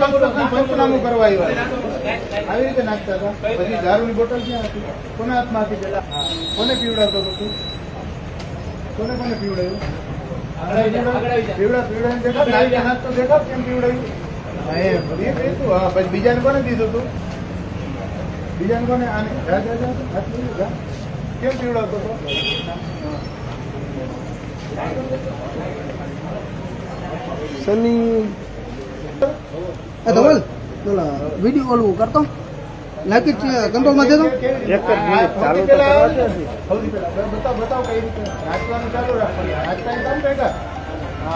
પંચનામું કરવા આવ્યા આવી રીતે નાખતા હતા. પછી દારૂની બોટલ ક્યાં હતી. કોના હાથમાં હતી પેલા કોને પીવડાવતો હતો તું? કોને કોને પીવડાવ્યું? પીવડા હાથ તો દેખાડ કેમ પીવડાવ્યું? એ કીધું હા પછી બીજાને કોને દીધું તું? બીજાને કોને? આને? કેમ પીવડાવતો હતો? શનિ એ ધવલ પેલા વીડિયો ઓલું કરતો. જ કંટ્રોલમાં દેતો એક જ ચાલુ તો કરવા દે સૌથી પહેલા બતાવ બતાવ કઈ રીતે. નાચવાનું ચાલુ રાખવાનું. નાચતા કામ ભેગા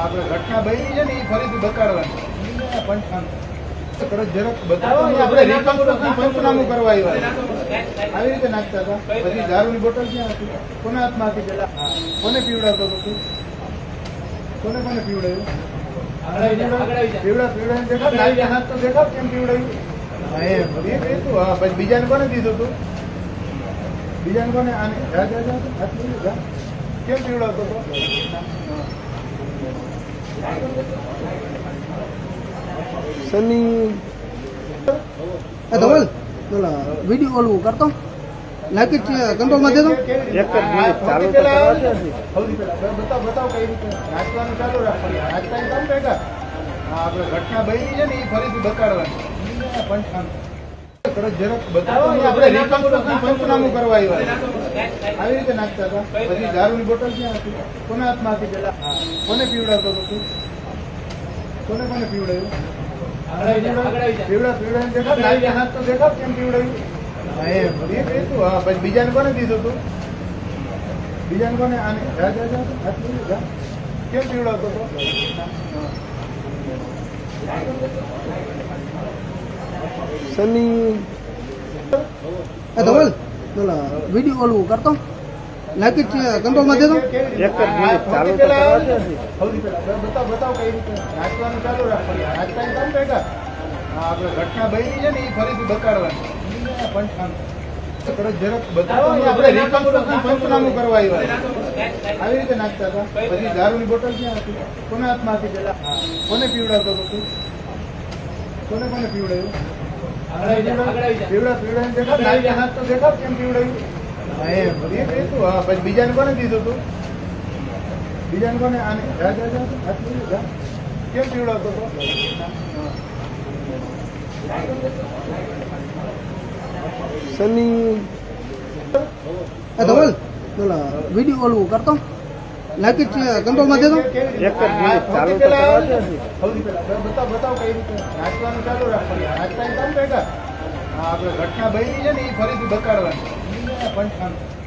આપણે ઘટના બની છે ને એ ફરીથી બતાડવાની. પંચનામું તરત જરાક બતાવો આપણે રિકન્સ્ટ્રક્શન પંચનામું કરવા આવ્યા આવી રીતે નાખતા હતા. પછી દારૂની બોટલ ક્યાં હતી? કોના હાથમાં હતી પેલા? કોને પીવડાવતો હતો કોને કોને પીવડાવ્યું? બીજાને કોને દીધું તું બીજાને કોને કેમ પીવડાવતો હતો એ ધવલ. પેલા વીડિયો ઓલું કરતો. જ કંટ્રોલમાં દેતો એક મિનિટ ચાલુ તો કરવા દે બતાવ બતાવ કઈ રીતે નાચવાનું ચાલુ રાખવાનું નાચતા કામ ભેગા આપણે ઘટના બની છે. ને એ ફરીથી બતાડવાની પંચનામું તરત જરાક બતાવો આપણે રિકન્સ્ટ્રક્શન પંચનામું કરવા આવ્યા આવી રીતે નાખતા હતા. પછી દારૂની બોટલ ક્યાં હતી. કોના હાથમાં હતી પેલા કોને પીવડાવતો હતો કોને કોને પીવડાવ્યું? પીવડા પીવડાવીને દેખાડ હાથ તો કેમ પીવડાવ્યું? બીજાને કોને દીધું તું? બીજાને કોને? કેમ પીવડાવતો હતો? શનિ. એ ધવલ પેલા વીડિયો ઓલું કરતો. લાગી જ કંટ્રોલમાં દેતો. એક જ મિનિટ ચાલુ તો કરવા દે સૌથી પહેલા. બતાવ બતાવ કઈ રીતે? નાચવાનું ચાલુ રાખવાનું. નાચતા કામ હા આપણે ઘટના બની છે ને એ ફરીથી બતાડવાની. પંચનામું કરવા આવ્યા આવી રીતે નાખતા હતા. પછી દારૂની બોટલ ક્યાં હતી? કોના હાથમાં હતી પેલા કોને પીવડાવતો હતો કોને કોને પીવડાવ્યું પીવડા પીવડાવીને દેખાડ નાખી હાથ તો કેમ પીવડાવ્યું હા પછી બીજાને કોને દીધું તું? બીજાને કોને? આને? કેમ પીવડાવતો હતો? શનિ એ ધવલ પેલા વીડિયો ઓલું કરતો લાગી જ કંટ્રોલમાં દેતો એક જ મિનિટ ચાલુ તો કરવા દે સૌથી પહેલા બતાવ બતાવ કઈ રીતે નાચવાનું ચાલુ રાખવાનું નાચતા કામ આપણે ઘટના બની છે ને એ ફરીથી બતાડવાની પંચનામું